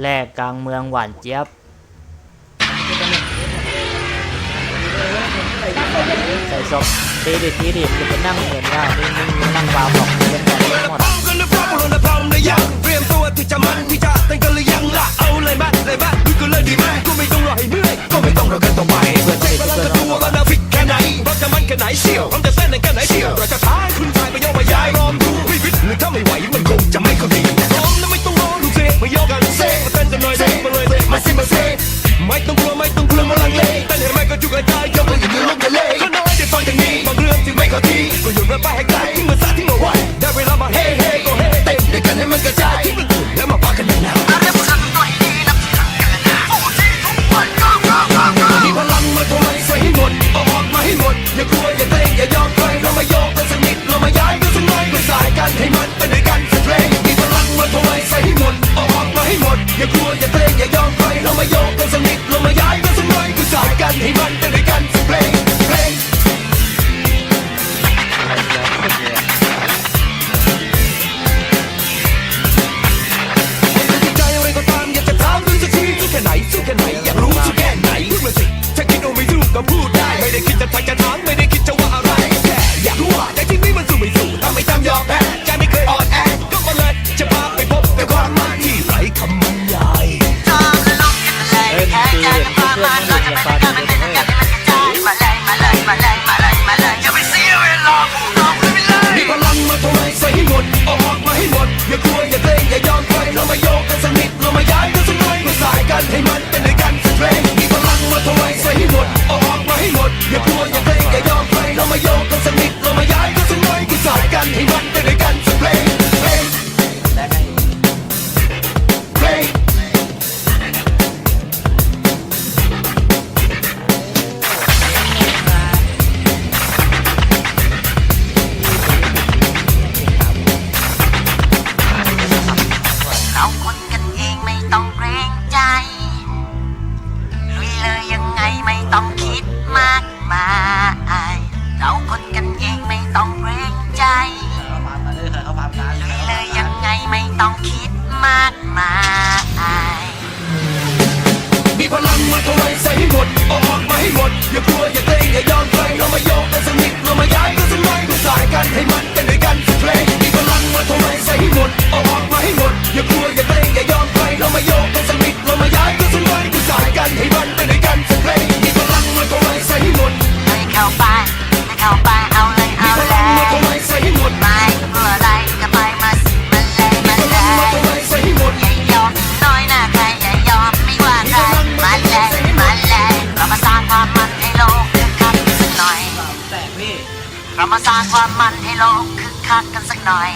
แลกกลางเมืองหวานเจี๊ยบใส่ศพตีดิตีดิจะไปนั่งเหมือนกันนี่นี่นี่นั่งวาบอกเล่นก่อนเล่นหมดพร้อมกันยังเตรียมตัวที่จะมันที่จะเต้นกันหรือยังล่ะเอาเลยมั้ยเลยมั้ยดูกันเลยดีไหมก็ไม่ต้องรอให้เมื่อยก็ไม่ต้องรอกันต่อไปเพื่อเช็คพลังกันดูว่าเราฟิตแค่ไหนเราจะมันแค่ไหนเชียว สิมาเซไม่ต้องกลัวไม่ต้องกลัวมาลังเลแต้นให้ไม่ก็จุกกระจายยอมืออย่างนี้ลงทะเลก็น้อยได้ฟังอย่างนี้บางเรื่องที่ไม่เข้าทีก็โยนมันไปให้ไกลทิ้งมันซะทิ้งเอาไว้ได้เวลามาเฮ้เฮ้ก็เฮ้เต้นด้วยกันให้มันกระ คิดจะทักจะถาม ลุยเลยยังไงไม่ต้องคิดมากมายมีพลังมาทำไมใส่ให้หมดอออกมาให้หมด อย่ากลัวอย่าเกรงอย่ายอมใครเรามาโยกกันสนิดเรามาย้ายกันสักหน่อยมาสายกันให้มันเป็นด้วยกันสักเพลงมีพลังมาทำไมใส่ให้หมดอออกมาให้หมด อย่ากลัวอย่าเกรงอย่ายอมใครเรามาโยกกันสนิดเรามาย้ายกันสักหน่อยมาสายกันให้มันเป็นด้วยกันสักเพลงมีพลังมาทำไมใส่ให้หมดเลยเข้าไปเลยเข้าไป เรามาสร้างความมันให้โลกคึกคักกันสักหน่อย